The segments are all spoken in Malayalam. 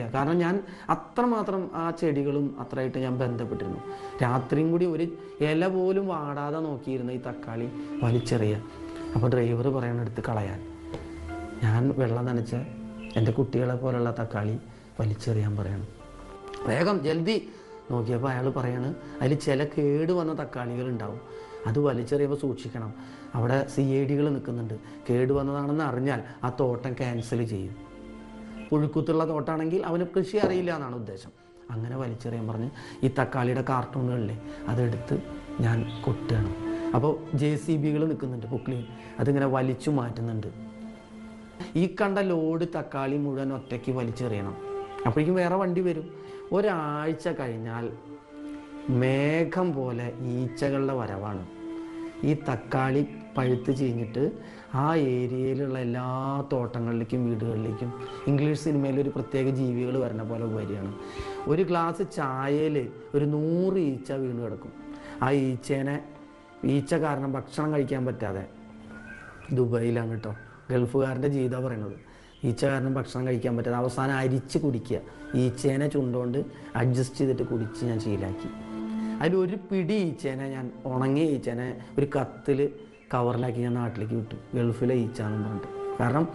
കാരണം ഞാൻ അത്രമാത്രം ആ ചെടികളും അത്രയായിട്ട് ഞാൻ ബന്ധപ്പെട്ടിരുന്നു. രാത്രിയും കൂടി ഒരു ഇല പോലും വാടാതെ നോക്കിയിരുന്ന ഈ തക്കാളി വലിച്ചെറിയ അപ്പോൾ ഡ്രൈവർ പറയണ എടുത്ത് കളയാൻ. ഞാൻ വെള്ളം നനച്ച എന്റെ കുട്ടികളെ പോലുള്ള തക്കാളി വലിച്ചെറിയാൻ പറയണം. വേഗം ജൽദി നോക്കിയപ്പോൾ അയാൾ പറയാണ് അതിൽ ചില കേട് വന്ന തക്കാളികൾ ഉണ്ടാവും. അത് വലിച്ചെറിയുമ്പോൾ സൂക്ഷിക്കണം. അവിടെ സി ഐ ഡികൾ നിൽക്കുന്നുണ്ട്. കേട് വന്നതാണെന്ന് അറിഞ്ഞാൽ ആ തോട്ടം ക്യാൻസൽ ചെയ്യും. പുഴുക്കുത്തുള്ള തോട്ടാണെങ്കിൽ അവന് കൃഷി അറിയില്ല എന്നാണ് ഉദ്ദേശം. അങ്ങനെ വലിച്ചെറിയാൻ പറഞ്ഞ് ഈ തക്കാളിയുടെ കാർട്ടൂണുകളിലെ അതെടുത്ത് ഞാൻ കൊട്ടുകയാണ്. അപ്പോൾ ജെ സി ബികൾ നിൽക്കുന്നുണ്ട് പുക്ലിൻ അതിങ്ങനെ വലിച്ചു മാറ്റുന്നുണ്ട്. ഈ കണ്ട ലോഡ് തക്കാളി മുഴുവൻ ഒറ്റയ്ക്ക് വലിച്ചെറിയണം. അപ്പോഴേക്കും വേറെ വണ്ടി വരും. ഒരാഴ്ച കഴിഞ്ഞാൽ മേഘം പോലെ ഈച്ചകളുടെ വരവാണ്. ഈ തക്കാളി പഴുത്ത് ചീഞ്ഞിട്ട് ആ ഏരിയയിലുള്ള എല്ലാ തോട്ടങ്ങളിലേക്കും വീടുകളിലേക്കും ഇംഗ്ലീഷ് സിനിമയിൽ ഒരു പ്രത്യേക ജീവികൾ വരുന്ന പോലെ വരികയാണ്. ഒരു ഗ്ലാസ് ചായയിൽ ഒരു നൂറ് ഈച്ച വീണ് കിടക്കും. ആ ഈച്ചേനെ ഈച്ച കാരണം ഭക്ഷണം കഴിക്കാൻ പറ്റാതെ ദുബായിലാണ് കേട്ടോ. ഗൾഫുകാരന്റെ ജീവിതം പറയുന്നത്. ഈച്ച കാരണം ഭക്ഷണം കഴിക്കാൻ പറ്റാതെ അവസാനം അരിച്ച് കുടിക്കുക. ഈച്ചേനെ ചുണ്ടുകൊണ്ട് അഡ്ജസ്റ്റ് ചെയ്തിട്ട് കുടിച്ച് ഞാൻ ശീലാക്കി. അതിലൊരു പിടി ഈച്ചേനെ ഞാൻ ഉണങ്ങിയ ഈച്ചേനെ ഒരു കത്തിൽ കവറിലാക്കി ഞാൻ നാട്ടിലേക്ക് വിട്ടു. ഗൾഫിലെ ഈച്ചാന്ന് പറഞ്ഞിട്ട്. കാരണം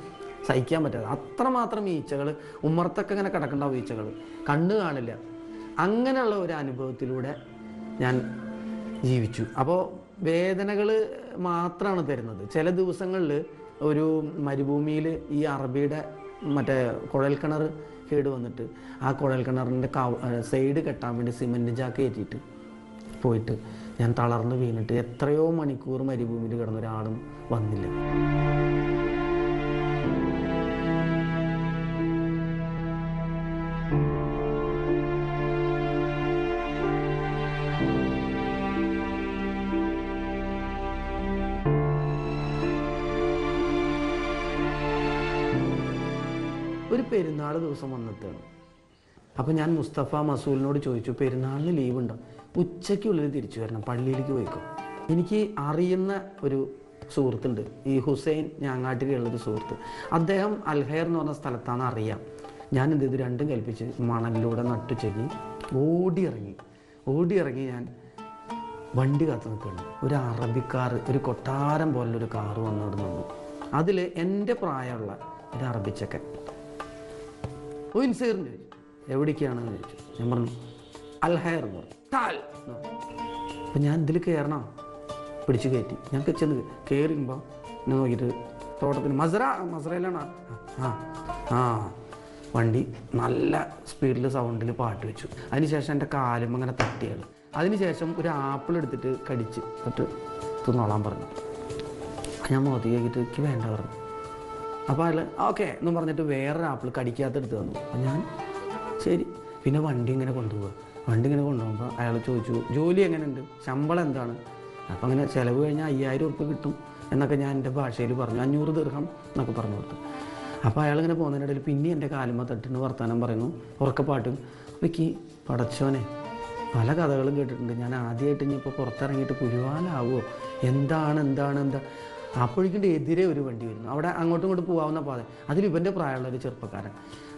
സഹിക്കാൻ പറ്റാതെ. അത്രമാത്രം ഈച്ചകൾ ഉമ്മർത്തൊക്കെ ഇങ്ങനെ കിടക്കണ്ടാവും ഈച്ചകൾ കണ്ണു കാണില്ല. അങ്ങനെയുള്ള ഒരു അനുഭവത്തിലൂടെ ഞാൻ ജീവിച്ചു. അപ്പോൾ വേദനകൾ മാത്രമാണ് തരുന്നത്. ചില ദിവസങ്ങളിൽ ഒരു മരുഭൂമിയിൽ ഈ അറബിയുടെ മറ്റേ കുഴൽക്കിണർ കേട് വന്നിട്ട് ആ കുഴൽക്കിണറിന്റെ സൈഡ് കെട്ടാൻ വേണ്ടി സിമന്റ് ചാക്ക് കയറ്റിയിട്ട് പോയിട്ട് ഞാൻ തളർന്നു വീണിട്ട് എത്രയോ മണിക്കൂർ മരുഭൂമിയിൽ കിടന്ന ഒരാളും വന്നില്ല. ഒരു പെരുന്നാൾ ദിവസം വന്നിട്ടാണ്. അപ്പോൾ ഞാൻ മുസ്തഫ മസൂലിനോട് ചോദിച്ചു പെരുന്നാളിന് ലീവ് ഉണ്ടോ ഉച്ചയ്ക്കുള്ളിൽ തിരിച്ചു വരണം പള്ളിയിലേക്ക് പോയിക്കോ. എനിക്ക് അറിയുന്ന ഒരു സുഹൃത്തുണ്ട് ഈ ഹുസൈൻ ഞാങ്ങാട്ടിലുള്ളൊരു സുഹൃത്ത്. അദ്ദേഹം അൽഹയർ എന്ന് പറഞ്ഞ സ്ഥലത്താണ് അറിയാം. ഞാൻ എന്ത് ചെയ്തു? രണ്ടും കൽപ്പിച്ച് മണലിലൂടെ നട്ടുച്ചെക്കി ഓടിയിറങ്ങി. ഓടിയിറങ്ങി ഞാൻ വണ്ടി കാത്തു നിൽക്കുകയാണ്. ഒരു അറബിക്കാർ ഒരു കൊട്ടാരം പോലുള്ളൊരു കാറ് വന്നിട്ട് നിന്നു. അതിൽ എന്റെ പ്രായമുള്ള ഒരു അറബിച്ചക്കൻ. ഓ ചോദിച്ചു എവിടേക്കാണെന്ന് ചോദിച്ചു. ഞാൻ പറഞ്ഞു അൽഹയർ എന്ന് ടാൽ അപ്പം ഞാൻ ഇതിൽ കയറണം പിടിച്ചു കയറ്റി ഞാൻ ചെന്ന് കയറുമ്പോൾ എന്നെ നോക്കിയിട്ട് തോട്ടത്തിന് മസറ മസറയിലാണ്. ആ ആ. വണ്ടി നല്ല സ്പീഡിൽ സൗണ്ടിൽ പാട്ട് വെച്ചു. അതിനുശേഷം എന്റെ കാലും അങ്ങനെ തട്ടിയാണ് അതിനുശേഷം ഒരു ആപ്പിൾ എടുത്തിട്ട് കടിച്ച് എന്നിട്ട് തിന്നോളാൻ പറഞ്ഞു. ഞാൻ മോതി കഴിഞ്ഞിട്ട് എനിക്ക് വേണ്ട പറഞ്ഞു. അപ്പോൾ അയാൾ ഓക്കെ എന്നും പറഞ്ഞിട്ട് വേറൊരു ആപ്പിൾ കടിക്കാത്തെടുത്ത് തന്നു. അപ്പം ഞാൻ ശരി. പിന്നെ വണ്ടി ഇങ്ങനെ കൊണ്ടുപോകുക വണ്ടി ഇങ്ങനെ കൊണ്ടുപോകുമ്പോൾ അയാൾ ചോദിച്ചു ജോലി എങ്ങനെയുണ്ട്? ശമ്പളം എന്താണ്? അപ്പം അങ്ങനെ ചിലവ് കഴിഞ്ഞാൽ അയ്യായിരം ഉറുപ്പ് കിട്ടും എന്നൊക്കെ ഞാൻ എന്റെ ഭാഷയിൽ പറഞ്ഞു. അഞ്ഞൂറ് ദീർഘം എന്നൊക്കെ പറഞ്ഞു കൊടുത്തു. അപ്പോൾ അയാൾ ഇങ്ങനെ പോകുന്നതിനിടയിൽ പിന്നെ എന്റെ കാലുമ്പോൾ തട്ടിന് വർത്തമാനം പറയുന്നു. ഉറക്കപ്പാട്ടും വിക്കി പടച്ചോനെ പല കഥകളും കേട്ടിട്ടുണ്ട്. ഞാൻ ആദ്യമായിട്ട് ഇനിയിപ്പോൾ പുറത്തിറങ്ങിയിട്ട് പുരുവാലാവോ എന്താണ് എന്താണ് എന്താ? അപ്പോഴേക്കും എതിരെ ഒരു വണ്ടി വരുന്നു. അവിടെ അങ്ങോട്ടും ഇങ്ങോട്ടും പോകാവുന്ന പാത. അതിൽ ഇവന്റെ പ്രായമുള്ള ഒരു ചെറുപ്പക്കാരൻ.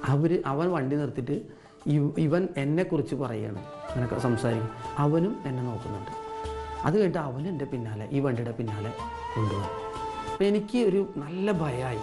അവർ അവൻ വണ്ടി നിർത്തിയിട്ട് ഇവൻ എന്നെ കുറിച്ച് പറയുകയാണ് അങ്ങനെയൊക്കെ സംസാരിക്കും. അവനും എന്നെ നോക്കുന്നുണ്ട്. അത് കഴിഞ്ഞിട്ട് അവൻ എന്റെ പിന്നാലെ ഈ വണ്ടിയുടെ പിന്നാലെ കൊണ്ടുപോകും. അപ്പോൾ എനിക്ക് ഒരു നല്ല ഭയമായി